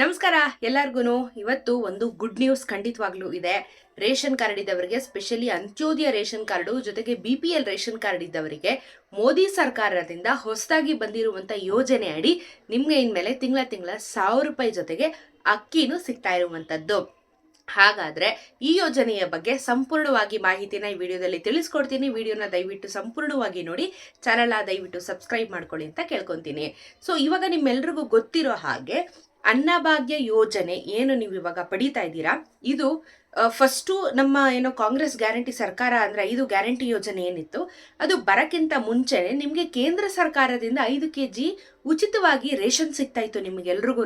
ನಮಸ್ಕಾರ ಎಲ್ಲರಿಗೂ ಇವತ್ತು ಒಂದು ಗುಡ್ ನ್ಯೂಸ್ ಖಂಡಿತವಾಗ್ಲೂ ಇದೆ. ರೇಷನ್ ಕಾರ್ಡ್ ಇದ್ದವರಿಗೆ ಸ್ಪೆಷಲಿ ಅಂತ್ಯೋದಯ ರೇಷನ್ ಕಾರ್ಡು, ಜೊತೆಗೆ B P L ration card ಇದ್ದವರಿಗೆ ಮೋದಿ ಸರ್ಕಾರದಿಂದ ಹೊಸದಾಗಿ ಬಂದಿರುವಂತ ಯೋಜನೆ ಅಡಿ ನಿಮಗೆ ಇನ್ಮೇಲೆ ತಿಂಗಳ ತಿಂಗಳ ಸಾವಿರ ರೂಪಾಯಿ ಜೊತೆಗೆ ಅಕ್ಕಿನೂ ಸಿಗ್ತಾ ಇರುವಂತದ್ದು. ಹಾಗಾದ್ರೆ ಈ ಯೋಜನೆಯ ಬಗ್ಗೆ ಸಂಪೂರ್ಣವಾಗಿ ಮಾಹಿತಿನ ಈ ವಿಡಿಯೋದಲ್ಲಿ ತಿಳಿಸ್ಕೊಡ್ತೀನಿ. ವಿಡಿಯೋನ ದಯವಿಟ್ಟು ಸಂಪೂರ್ಣವಾಗಿ ನೋಡಿ ಚಾನಲ್ ದಯವಿಟ್ಟು ಸಬ್ಸ್ಕ್ರೈಬ್ ಮಾಡ್ಕೊಳ್ಳಿ ಅಂತ ಕೇಳ್ಕೊತೀನಿ. ಸೊ ಇವಾಗ ನಿಮ್ಮೆಲ್ರಿಗೂ ಗೊತ್ತಿರೋ ಹಾಗೆ ಅನ್ನಭಾಗ್ಯ ಯೋಜನೆ ಏನು ನೀವು ಇವಾಗ ಪಡಿತಾ ಇದ್ದೀರಾ? ಇದು ಫಸ್ಟು ನಮ್ಮ ಏನೋ ಕಾಂಗ್ರೆಸ್ ಗ್ಯಾರಂಟಿ ಸರ್ಕಾರ ಅಂದರೆ ಐದು ಗ್ಯಾರಂಟಿ ಯೋಜನೆ ಏನಿತ್ತು, ಅದು ಬರಕ್ಕಿಂತ ಮುಂಚೆನೆ ನಿಮಗೆ ಕೇಂದ್ರ ಸರ್ಕಾರದಿಂದ ಐದು ಕೆ ಜಿ ಉಚಿತವಾಗಿ ರೇಷನ್ ಸಿಗ್ತಾ ಇತ್ತು ನಿಮಗೆಲ್ರಿಗೂ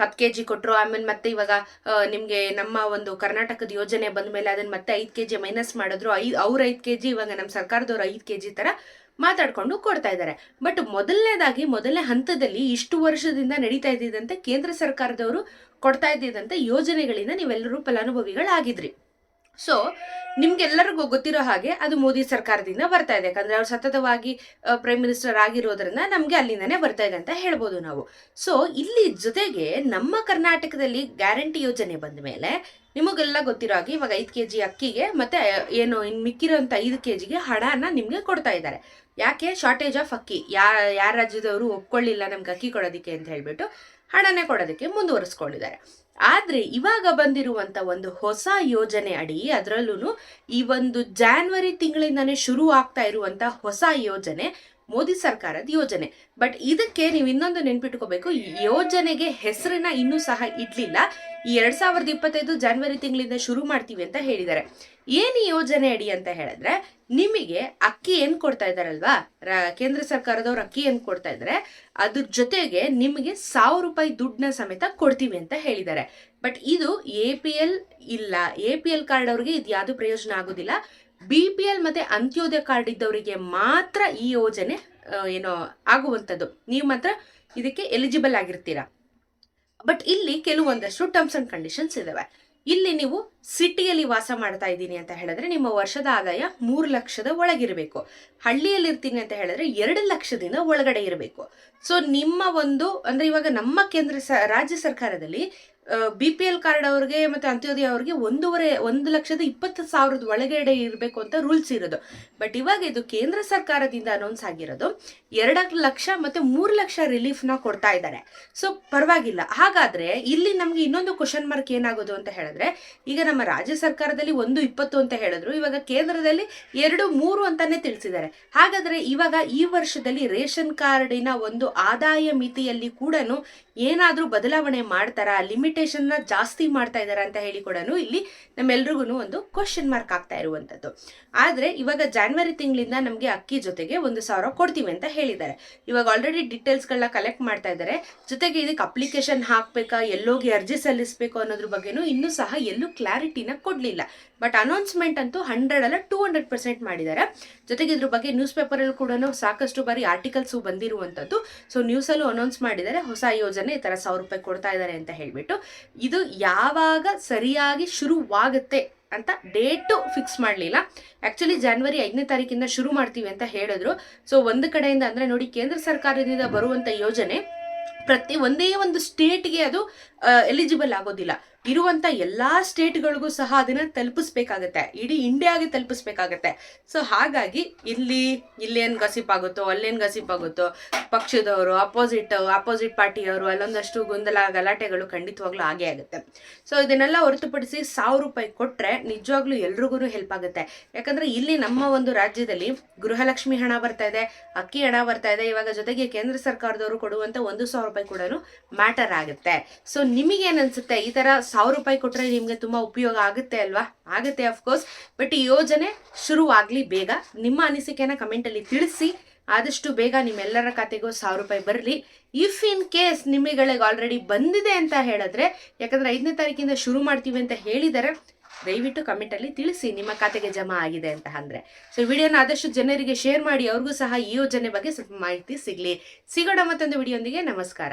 ಹತ್ತು ಕೆ ಜಿ ಕೊಟ್ಟರು ಆಮೇಲೆ ಮತ್ತೆ ಇವಾಗ ನಿಮಗೆ ನಮ್ಮ ಒಂದು ಕರ್ನಾಟಕದ ಯೋಜನೆ ಬಂದ ಮೇಲೆ ಅದನ್ನು ಮತ್ತೆ ಐದು ಕೆ ಜಿ ಮೈನಸ್ ಮಾಡಿದ್ರು ಐದು ಅವ್ರ ಐದು ಕೆ ಜಿ ಇವಾಗ ನಮ್ಮ ಸರ್ಕಾರದವ್ರು ಐದು ಕೆ ಜಿ ತರ ಮಾತಾಡ್ಕೊಂಡು ಕೊಡ್ತಾ ಇದ್ದಾರೆ. ಬಟ್ ಮೊದಲನೇದಾಗಿ, ಮೊದಲನೇ ಹಂತದಲ್ಲಿ ಇಷ್ಟು ವರ್ಷದಿಂದ ನಡೀತಾ ಇದ್ದಿದ್ದಂತೆ ಕೇಂದ್ರ ಸರ್ಕಾರದವರು ಕೊಡ್ತಾ ಇದ್ದಿದ್ದಂತೆ ಯೋಜನೆಗಳಿಂದ ನೀವೆಲ್ಲರೂ ಫಲಾನುಭವಿಗಳಾಗಿದ್ರಿ. ಸೊ ನಿಮ್ಗೆಲ್ಲರಿಗೂ ಗೊತ್ತಿರೋ ಹಾಗೆ ಅದು ಮೋದಿ ಸರ್ಕಾರದಿಂದ ಬರ್ತಾ ಇದೆ. ಯಾಕಂದ್ರೆ ಅವ್ರು ಸತತವಾಗಿ ಪ್ರೈಮ್ ಮಿನಿಸ್ಟರ್ ಆಗಿರೋದ್ರಿಂದ ನಮ್ಗೆ ಅಲ್ಲಿಂದನೇ ಬರ್ತಾ ಇದೆ ಅಂತ ಹೇಳ್ಬೋದು ನಾವು. ಸೊ ಇಲ್ಲಿ ಜೊತೆಗೆ ನಮ್ಮ ಕರ್ನಾಟಕದಲ್ಲಿ ಗ್ಯಾರಂಟಿ ಯೋಜನೆ ಬಂದ ಮೇಲೆ ನಿಮಗೆಲ್ಲ ಗೊತ್ತಿರೋ ಹಾಗೆ ಇವಾಗ ಐದು ಕೆ ಜಿ ಅಕ್ಕಿಗೆ ಮತ್ತೆ, ಏನು ಇನ್ನು ಮಿಕ್ಕಿರೋಂಥ ಐದು ಕೆ ಜಿಗೆ ಹಣನ ನಿಮಗೆ ಕೊಡ್ತಾ ಇದ್ದಾರೆ. ಯಾಕೆ? ಶಾರ್ಟೇಜ್ ಆಫ್ ಅಕ್ಕಿ. ಯಾ, ಯಾರ ರಾಜ್ಯದವರು ಒಪ್ಕೊಳ್ಳಿಲ್ಲ ನಮ್ಗೆ ಅಕ್ಕಿ ಕೊಡೋದಕ್ಕೆ ಅಂತ ಹೇಳಿಬಿಟ್ಟು ಹಣನೇ ಕೊಡೋದಕ್ಕೆ ಮುಂದುವರಿಸ್ಕೊಂಡಿದ್ದಾರೆ. ಆದರೆ ಇವಾಗ ಬಂದಿರುವಂಥ ಒಂದು ಹೊಸ ಯೋಜನೆ ಅಡಿ ಅದರಲ್ಲೂ ಈ ಒಂದು ಜಾನ್ವರಿ ತಿಂಗಳಿಂದನೇ ಶುರು ಆಗ್ತಾ ಇರುವಂಥ ಹೊಸ ಯೋಜನೆ ಮೋದಿ ಸರ್ಕಾರದ ಯೋಜನೆ. ಬಟ್ ಇದಕ್ಕೆ ನೀವು ಇನ್ನೊಂದು ನೆನ್ಪಿಟ್ಕೋಬೇಕು ಯೋಜನೆಗೆ ಹೆಸರನ್ನ ಇನ್ನೂ ಸಹ ಇಡ್ಲಿಲ್ಲ. ಈ ಎರಡ್ ಸಾವಿರದ ಇಪ್ಪತ್ತೈದು ಜನವರಿ ತಿಂಗಳಿಂದ ಶುರು ಮಾಡ್ತೀವಿ ಅಂತ ಹೇಳಿದ್ದಾರೆ. ಏನು ಯೋಜನೆ ಅಡಿ ಅಂತ ಹೇಳಿದ್ರೆ, ನಿಮಗೆ ಅಕ್ಕಿ ಏನು ಕೊಡ್ತಾ ಇದ್ದಾರಲ್ವಾ? ಕೇಂದ್ರ ಸರ್ಕಾರದವ್ರು ಅಕ್ಕಿ ಏನು ಕೊಡ್ತಾ ಇದ್ದಾರೆ, ಅದ್ರ ಜೊತೆಗೆ ನಿಮಗೆ ಸಾವಿರ ರೂಪಾಯಿ ದುಡ್ಡನ್ನ ಸಮೇತ ಕೊಡ್ತೀವಿ ಅಂತ ಹೇಳಿದ್ದಾರೆ. ಬಟ್ ಇದು ಎ ಪಿ ಎಲ್ ಇಲ್ಲ. ಎ ಪಿ ಎಲ್ ಕಾರ್ಡ್ ಅವ್ರಿಗೆ ಇದು ಯಾವುದು ಪ್ರಯೋಜನ ಆಗೋದಿಲ್ಲ. ಬಿ ಪಿ ಎಲ್ ಮತ್ತೆ ಅಂತ್ಯೋದಯ ಕಾರ್ಡ್ ಇದ್ದವರಿಗೆ ಮಾತ್ರ ಈ ಯೋಜನೆ ಏನೋ ಆಗುವಂಥದ್ದು. ನೀವು ಮಾತ್ರ ಇದಕ್ಕೆ ಎಲಿಜಿಬಲ್ ಆಗಿರ್ತೀರಾ. ಬಟ್ ಇಲ್ಲಿ ಕೆಲವೊಂದಷ್ಟು ಟರ್ಮ್ಸ್ ಅಂಡ್ ಕಂಡೀಷನ್ಸ್ ಇದ್ದಾವೆ ಇಲ್ಲಿ ನೀವು ಸಿಟಿಯಲ್ಲಿ ವಾಸ ಮಾಡ್ತಾ ಇದ್ದೀನಿ ಅಂತ ಹೇಳಿದ್ರೆ ನಿಮ್ಮ ವರ್ಷದ ಆದಾಯ ಮೂರು ಲಕ್ಷದ ಒಳಗಿರಬೇಕು. ಹಳ್ಳಿಯಲ್ಲಿ ಇರ್ತೀನಿ ಅಂತ ಹೇಳಿದ್ರೆ ಎರಡು ಲಕ್ಷದಿಂದ ಒಳಗಡೆ ಇರಬೇಕು. ಸೊ ನಿಮ್ಮ ಒಂದು, ಅಂದ್ರೆ ಇವಾಗ ನಮ್ಮ ಕೇಂದ್ರ ಸ, ರಾಜ್ಯ ಸರ್ಕಾರದಲ್ಲಿ ಬಿ ಪಿ ಎಲ್ ಕಾರ್ಡ್ ಅವ್ರಿಗೆ ಮತ್ತೆ ಅಂತ್ಯೋದಯ ಅವ್ರಿಗೆ ಒಂದೂವರೆ, ಒಂದು ಲಕ್ಷದ ಇಪ್ಪತ್ತು ಸಾವಿರದ ಒಳಗಡೆ ಇರಬೇಕು ಅಂತ ರೂಲ್ಸ್ ಇರೋದು. ಬಟ್ ಇವಾಗ ಇದು ಕೇಂದ್ರ ಸರ್ಕಾರದಿಂದ ಅನೌನ್ಸ್ ಆಗಿರೋದು ಎರಡು ಲಕ್ಷ ಮತ್ತೆ ಮೂರು ಲಕ್ಷ ರಿಲೀಫ್ನ ಕೊಡ್ತಾ ಇದ್ದಾರೆ. ಸೊ ಪರವಾಗಿಲ್ಲ. ಹಾಗಾದ್ರೆ ಇಲ್ಲಿ ನಮ್ಗೆ ಇನ್ನೊಂದು ಕ್ವಶನ್ ಮಾರ್ಕ್ ಏನಾಗೋದು ಅಂತ ಹೇಳಿದ್ರೆ, ಈಗ ನಮ್ಮ ರಾಜ್ಯ ಸರ್ಕಾರದಲ್ಲಿ ಒಂದು ಇಪ್ಪತ್ತು ಅಂತ ಹೇಳಿದ್ರು. ಇವಾಗ ಕೇಂದ್ರದಲ್ಲಿ ಎರಡು, ಮೂರು ಅಂತಾನೆ ತಿಳಿಸಿದ್ದಾರೆ. ಹಾಗಾದ್ರೆ ಇವಾಗ ಈ ವರ್ಷದಲ್ಲಿ ರೇಷನ್ ಕಾರ್ಡಿನ ಒಂದು ಆದಾಯ ಮಿತಿಯಲ್ಲಿ ಕೂಡ ಏನಾದರೂ ಬದಲಾವಣೆ ಮಾಡ್ತಾರಾ ಲಿಮಿಟೇಷನ್ನ ಜಾಸ್ತಿ ಮಾಡ್ತಾ ಇದ್ದಾರೆ ಅಂತ ಹೇಳಿ ಕೂಡ ಇಲ್ಲಿ ನಮ್ಮೆಲ್ರಿಗೂ ಒಂದು ಕ್ವಶನ್ ಮಾರ್ಕ್ ಆಗ್ತಾ ಇರುವಂತದ್ದು. ಆದ್ರೆ ಇವಾಗ ಜಾನ್ವರಿ ತಿಂಗಳಿಂದ ನಮಗೆ ಅಕ್ಕಿ ಜೊತೆಗೆ ಒಂದು ಸಾವಿರ ಕೊಡ್ತೀವಿ ಅಂತ ಹೇಳಿದ್ದಾರೆ. ಇವಾಗ ಆಲ್ರೆಡಿ ಡೀಟೇಲ್ಸ್ಗಳನ್ನ ಕಲೆಕ್ಟ್ ಮಾಡ್ತಾ ಇದ್ದಾರೆ. ಜೊತೆಗೆ ಇದಕ್ಕೆ ಅಪ್ಲಿಕೇಶನ್ ಹಾಕ್ಬೇಕಾ, ಎಲ್ಲೋಗಿ ಅರ್ಜಿ ಸಲ್ಲಿಸಬೇಕು ಅನ್ನೋದ್ರ ಬಗ್ಗೆನೂ ಇನ್ನೂ ಸಹ ಎಲ್ಲೂ ಕ್ಲಾರಿಟಿನ ಕೊಡ್ಲಿಲ್ಲ. ಬಟ್ ಅನೌನ್ಸ್ಮೆಂಟ್ ಅಂತೂ ಹಂಡ್ರೆಡ್ ಅಲ್ಲ ಟೂ ಹಂಡ್ರೆಡ್ ಪರ್ಸೆಂಟ್ ಮಾಡಿದ್ದಾರೆ. ಜೊತೆಗೆ ಇದ್ರ ಬಗ್ಗೆ ನ್ಯೂಸ್ ಪೇಪರಲ್ಲಿ ಕೂಡ ಸಾಕಷ್ಟು ಬಾರಿ ಆರ್ಟಿಕಲ್ಸು ಬಂದಿರುವಂಥದ್ದು ಸೊ ನ್ಯೂಸಲ್ಲೂ ಅನೌನ್ಸ್ ಮಾಡಿದ್ದಾರೆ. ಹೊಸ ಯೋಜನೆ ಈ ಥರ ಸಾವಿರ ರೂಪಾಯಿ ಕೊಡ್ತಾ ಇದ್ದಾರೆ ಅಂತ ಹೇಳ್ಬಿಟ್ಟು, ಇದು ಯಾವಾಗ ಸರಿಯಾಗಿ ಶುರುವಾಗುತ್ತೆ ಅಂತ ಡೇಟು ಫಿಕ್ಸ್ ಮಾಡಲಿಲ್ಲ. ಆ್ಯಕ್ಚುಲಿ ಜಾನ್ವರಿ ಐದನೇ ತಾರೀಕಿಂದ ಶುರು ಮಾಡ್ತೀವಿ ಅಂತ ಹೇಳಿದ್ರು. ಸೊ ಒಂದು ಕಡೆಯಿಂದ ಅಂದರೆ ನೋಡಿ, ಕೇಂದ್ರ ಸರ್ಕಾರದಿಂದ ಬರುವಂಥ ಯೋಜನೆ ಪ್ರತಿ ಒಂದೇ ಒಂದು ಸ್ಟೇಟ್ಗೆ ಅದು ಎಲಿಜಿಬಲ್ ಆಗೋದಿಲ್ಲ. ಇರುವಂತ ಎಲ್ಲಾ ಸ್ಟೇಟ್ಗಳಿಗೂ ಸಹ ಅದನ್ನ ತಲುಪಿಸ್ಬೇಕಾಗತ್ತೆ. ಇಡೀ ಇಂಡಿಯಾಗೆ ತಲುಪಿಸ್ಬೇಕಾಗತ್ತೆ. ಸೊ ಹಾಗಾಗಿ ಇಲ್ಲಿ, ಇಲ್ಲೇನು ಗಸಿಪ್ ಆಗುತ್ತೋ, ಅಲ್ಲೇನ್ ಗಸಿಪ್ ಆಗುತ್ತೋ, ಪಕ್ಷದವರು ಅಪೋಸಿಟ್ ಅಪೋಸಿಟ್ ಪಾರ್ಟಿಯವರು ಅಲ್ಲೊಂದಷ್ಟು ಗೊಂದಲ, ಗಲಾಟೆಗಳು ಖಂಡಿತವಾಗ್ಲೂ ಆಗೇ ಆಗುತ್ತೆ. ಸೊ ಇದನ್ನೆಲ್ಲ ಹೊರತುಪಡಿಸಿ ಸಾವಿರ ರೂಪಾಯಿ ಕೊಟ್ರೆ ನಿಜವಾಗ್ಲೂ ಎಲ್ರಿಗೂ ಹೆಲ್ಪ್ ಆಗುತ್ತೆ. ಯಾಕಂದ್ರೆ ಇಲ್ಲಿ ನಮ್ಮ ಒಂದು ರಾಜ್ಯದಲ್ಲಿ ಗೃಹಲಕ್ಷ್ಮಿ ಹಣ ಬರ್ತಾ ಇದೆ, ಅಕ್ಕಿ ಹಣ ಬರ್ತಾ ಇದೆ. ಇವಾಗ ಜೊತೆಗೆ ಕೇಂದ್ರ ಸರ್ಕಾರದವರು ಕೊಡುವಂತ ಒಂದು ಸಾವಿರ ರೂಪಾಯಿ ಕೂಡ ಮ್ಯಾಟರ್ ಆಗುತ್ತೆ. ಸೊ ನಿಮಗೇನು ಅನಿಸುತ್ತೆ? ಈ ತರ ಸಾವಿರ ರೂಪಾಯಿ ಕೊಟ್ಟರೆ ನಿಮಗೆ ತುಂಬಾ ಉಪಯೋಗ ಆಗುತ್ತೆ ಅಲ್ವಾ? ಆಗುತ್ತೆ ಅಫ್ಕೋರ್ಸ್ ಬಟ್ ಈ ಯೋಜನೆ ಶುರುವಾಗಲಿ ಬೇಗ. ನಿಮ್ಮ ಅನಿಸಿಕೆನ ಕಮೆಂಟಲ್ಲಿ ತಿಳಿಸಿ. ಆದಷ್ಟು ಬೇಗ ನಿಮ್ಮೆಲ್ಲರ ಖಾತೆಗೂ ಸಾವಿರ ರೂಪಾಯಿ ಬರಲಿ. ಇಫ್ ಇನ್ ಕೇಸ್ ನಿಮಗಳಿಗೆ ಆಲ್ರೆಡಿ ಬಂದಿದೆ ಅಂತ ಹೇಳಿದ್ರೆ, ಯಾಕಂದ್ರೆ ಐದನೇ ತಾರೀಕಿಂದ ಶುರು ಮಾಡ್ತೀವಿ ಅಂತ ಹೇಳಿದ್ದಾರೆ ದಯವಿಟ್ಟು ಕಮೆಂಟಲ್ಲಿ ತಿಳಿಸಿ ನಿಮ್ಮ ಖಾತೆಗೆ ಜಮಾ ಆಗಿದೆ ಅಂತ ಅಂದರೆ. ಸೊ ವಿಡಿಯೋನ ಆದಷ್ಟು ಜನರಿಗೆ ಶೇರ್ ಮಾಡಿ, ಅವ್ರಿಗೂ ಸಹ ಈ ಯೋಜನೆ ಬಗ್ಗೆ ಸ್ವಲ್ಪ ಮಾಹಿತಿ ಸಿಗಲಿ. ಸಿಗೋಣ ಮತ್ತೊಂದು ವಿಡಿಯೋಂದಿಗೆ. ನಮಸ್ಕಾರ.